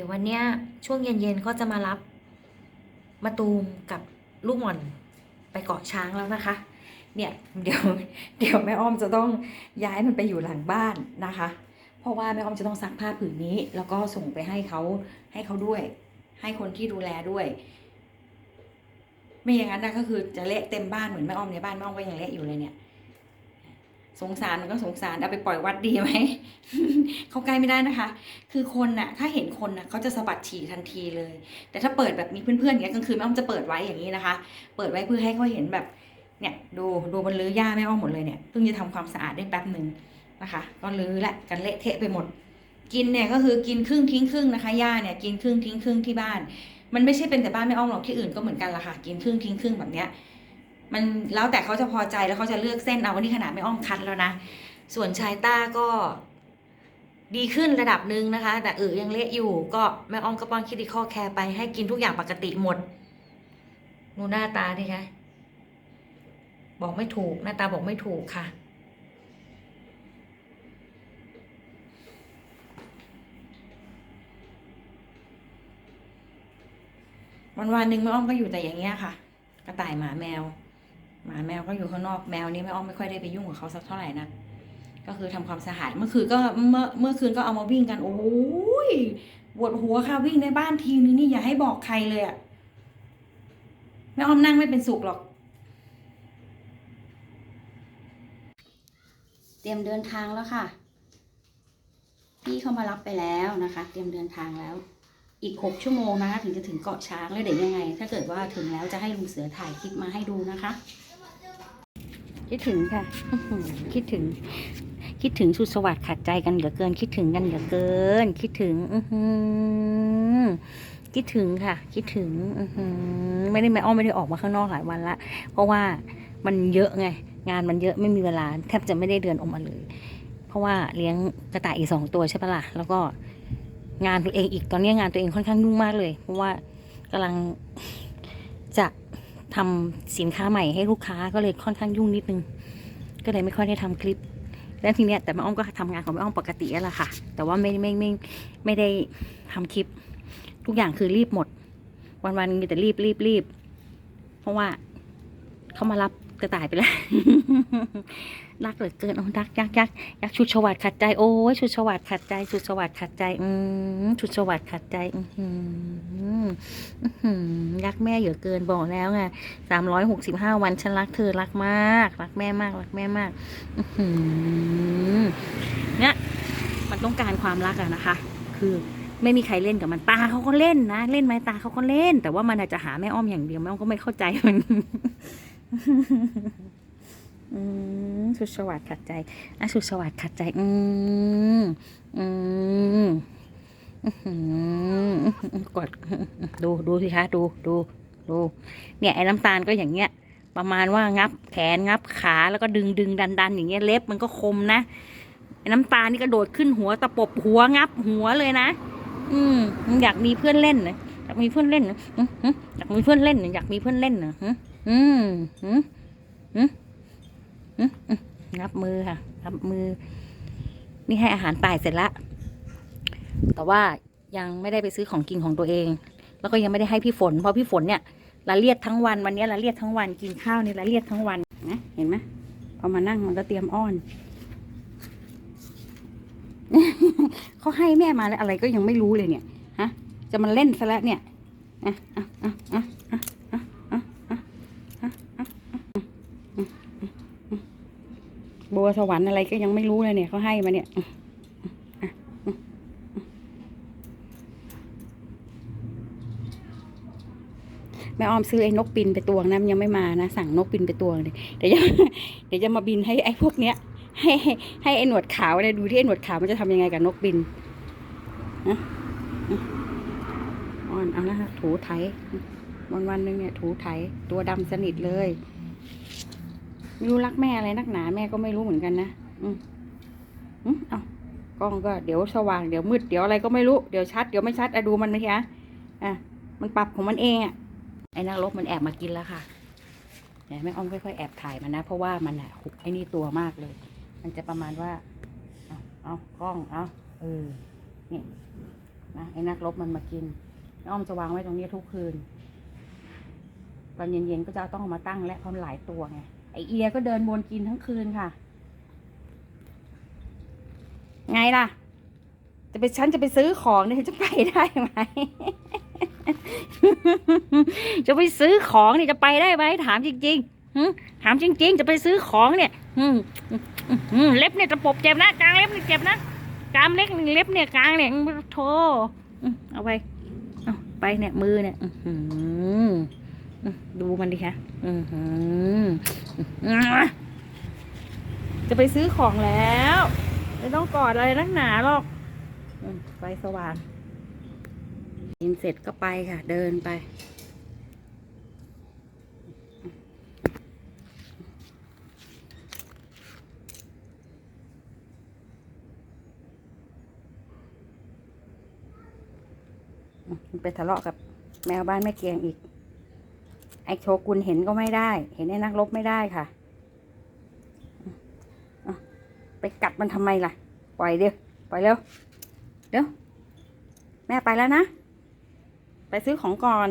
ดี๋ยววันเนี้ยช่วงเย็นๆก็จะมารับมาตูมกับลูกหม่อนไปเกาะช้างแล้วนะคะ เนี่ยเดี๋ยวเดี๋ยวแม่อ้อมจะต้องย้ายมันไปอยู่หลังบ้านนะคะ เพราะว่าแม่อ้อมจะต้องซักผ้าผืนนี้ แล้วก็ส่งไปให้เขาให้เขาด้วย ให้คนที่ดูแลด้วย ไม่อย่างนั้นนะก็คือจะเละเต็มบ้านเหมือนแม่อ้อมในบ้านแม่อ้อมก็ยังเละอยู่เลยเนี่ย สงสารมันก็สงสารเอาไปปล่อยวัดดีไหมเขาใกล้ไม่ได้นะคะ คือคนน่ะ ถ้าเห็นคนน่ะเขาจะสะบัดฉี่ทันทีเลย แต่ถ้าเปิดแบบมีเพื่อนๆอย่างเงี้ยกลางคืนแม่อ้อมจะเปิดไว้อย่างนี้นะคะ เปิดไว้เพื่อให้เขาเห็นแบบเนี่ยดูดูมันรื้อหญ้าแม่อ้อมหมดเลยเนี่ยเพิ่งจะทำความสะอาดได้แป๊บหนึ่งนะคะ ก็รื้อแหละกันเละเทะไปหมด กินเนี่ยก็คือกินครึ่งทิ้งครึ่งนะคะหญ้าเนี่ยกินครึ่งทิ้งครึ่งที่บ้าน มันไม่ใช่เป็นแต่บ้านแม่อ้อมหรอกที่อื่นก็เหมือนกันละค่ะ กินครึ่งทิ้งครึ่งแบบเนี้ย มันแล้วแต่เขาจะพอใจแล้วเขาจะเลือกเส้นเอาวันนี้ขนาดแม่อ้อมคัดแล้วนะ ส่วนชายต้าก็ดีขึ้นระดับหนึ่งนะคะ แต่เออยังเละอยู่ก็แม่อ้อมก็ป้อนคิดดิคอแคร์ไปให้กินทุกอย่างปกติหมดดูหน้าตาดิคะบอกไม่ถูกหน้าตาบอกไม่ถูกค่ะ วันวันหนึ่งแม่อ้อมก็อยู่แต่อย่างเงี้ยค่ะ กระต่ายหมาแมว หมาแมวก็อยู่ข้างนอกแมวนี่แม่อ้อมไม่ค่อยได้ไปยุ่งกับเขาสักเท่าไหร่นะก็คือทำความสะอาดเมื่อคืนก็เมื่อเมื่อคืนก็เอามาวิ่งกันโอ้ยปวดหัวค่ะวิ่งในบ้านทีนึงนี่อย่าให้บอกใครเลยอะแม่อ้อมนั่งไม่เป็นสุขหรอก เตรียมเดินทางแล้วค่ะ พี่เขามารับไปแล้วนะคะ เตรียมเดินทางแล้ว อีกหกชั่วโมงนะคะถึงจะถึงเกาะช้างแล้วเดี๋ยวยังไง ถ้าเกิดว่าถึงแล้วจะให้ลุงเสือถ่ายคลิปมาให้ดูนะคะ คิดถึงค่ะ คิดถึง คิดถึงสุดสวัสดิ์ขัดใจกันเหลือเกิน คิดถึงกันเหลือเกิน คิดถึง อือหือคิดถึงค่ะ คิดถึง อือหือไม่ได้แม่อ้อมไม่ได้ออกมาข้างนอกหลายวันละ เพราะว่ามันเยอะไง งานมันเยอะไม่มีเวลา แทบจะไม่ได้เดินออกมาเลย เพราะว่าเลี้ยงกระต่ายอีกสองตัวใช่ปะล่ะ แล้วก็งานตัวเองอีกตอนนี้งานตัวเองค่อนข้างยุ่งมากเลย เพราะว่ากำลังจะ ทำสินค้าใหม่ให้ลูกค้าก็เลยค่อนข้างยุ่งนิดนึง ก็เลยไม่ค่อยได้ทำคลิป แล้วทีเนี้ยแต่แม่อ้อมก็ทำงานของแม่อ้อมปกตินั่นแหละค่ะ แต่ว่าไม่ไม่ไม่ไม่ได้ทำคลิป ทุกอย่างคือรีบหมด วันวันมีแต่รีบรีบรีบเพราะว่าเขามารับกระต่ายไปแล้วรักเหลือเกินโอ้รักยักยักยักชุดสวัสดิ์ขัดใจโอ้ยชุดสวัสดิ์ขัดใจชุดสวัสดิ์ขัดใจ อืมชุดสวัสดิ์ขัดใจ อือหืออื้อหือ รักแม่เหลือเกินบอกแล้วไงสามร้อยหกสิบห้าวันฉันรักเธอรักมาก รักแม่มาก รักแม่มากเนี่ยมันต้องการความรักอะนะคะ คือไม่มีใครเล่นกับมันตาเขาก็เล่นนะเล่นไหมตาเขาก็เล่น แต่ว่ามันอาจจะหาแม่อ้อมอย่างเดียวแม่อ้อมก็ไม่เข้าใจมันสุดสวัสดิ์ขัดใจอะสุดสวัสดิ์ขัดใจ อืม อืม กดดูดูสิคะดูดูดู เนี่ยไอ้น้ำตาลก็อย่างเงี้ย ประมาณว่างับแขนงับขาแล้วก็ดึงดึงดันดันอย่างเงี้ยเล็บมันก็คมนะไอ้น้ำตาลนี่กระโดดขึ้นหัวตะปบหัวงับหัวเลยนะอืมอยากมีเพื่อนเล่นนะอยากมีเพื่อนเล่นนะอื้อหืออยากมีเพื่อนเล่นนะอยากมีเพื่อนเล่นนะหืออืมอืมอืมอืมอืมงับมือค่ะงับมือ นี่ให้อาหารตายเสร็จละ แต่ว่ายังไม่ได้ไปซื้อของกินของตัวเอง แล้วก็ยังไม่ได้ให้พี่ฝน เพราะพี่ฝนเนี่ยละเลียดทั้งวันวันนี้ละเลียดทั้งวันกินข้าวนี่ละเลียดทั้งวันนะเห็นไหมพอมานั่งมันก็เตรียมอ้อนเขาให้แม่มาแล้วอะไรก็ยังไม่รู้เลยเนี่ยฮะจะมาเล่นซะแล้วเนี่ยอะอะอะอะบัวสวรรค์อะไรก็ยังไม่รู้เลยเนี่ยเขาให้มาเนี่ย ออมซื้อไอ้นกปินไปตวงนะมันยังไม่มานะ สั่งนกปินไปตวงเลยเดี๋ยวจะเดี๋ยวจะมาบินให้ไอ้พวกเนี้ย ให้ให้ให้ไอ้หนวดขาวเนี่ยดูที่ไอ้หนวดขาวมันจะทำยังไงกับนกบินนะอ่อนเอาละค่ะถูไถวันวันหนึงเนี่ย ถูไถตัวดำสนิทเลยไม่รู้รักแม่อะไรนักหนาแม่ก็ไม่รู้เหมือนกันนะอืมอืมเอากล้องก็เดี๋ยวสว่างเดี๋ยวมืดเดี๋ยวอะไรก็ไม่รู้ เดี๋ยวชัดเดี๋ยวไม่ชัดอะดูมันไหมคะอะมันปรับของมันเองอะ อ้นักรบมันแอบมากินแล้วค่ะเดี๋ยแม่อ้อมค่อยๆแอบถ่ายมันนะ เพราะว่ามันอะหุบไอ้นี่ตัวมากเลย มันจะประมาณว่า เอาเอากล้อง เอาเออนี่เนะไอ้นักรบมันมากินอ้อมจะวางไว้ตรงนี้ทุกคืนตอนเย็นๆก็จะต้องเอามาตั้งและเพราะมันหลายตัวไงไอเอียก็เดินวนกินทั้งคืนค่ะ ไงล่ะ จะไปฉันจะไปซื้อของเนี่ยจะไปได้ไหม จะไปซื้อของเนี่ยจะไปได้ไหมถามจริงๆถามจริง ๆ จะไปซื้อของเนี่ยเล็บเนี่ยตะปบเจ็บนะกลางเล็บเนี่ยเจ็บนะกรามเล็กเล็บเนี่ยกลางเนี่ยอืมโธ่อืมเอาไปเอาไปเนี่ยมือเนี่ยดูมันดิคะจะไปซื้อของแล้ว ไม่ต้องกอดอะไรนักหนาหรอก ไฟสว่าง กินเสร็จก็ไปค่ะ เดินไป ไปทะเลาะกับแมวบ้านแม่เกียงอีก ไอโชกุนเห็นก็ไม่ได้ เห็นไอ้นักรบไม่ได้ค่ะ ไปกัดมันทำไมล่ะ ปล่อยเดี๋ยว ปล่อยเร็ว เดี๋ยว แม่ไปแล้วนะ ไปซื้อของก่อน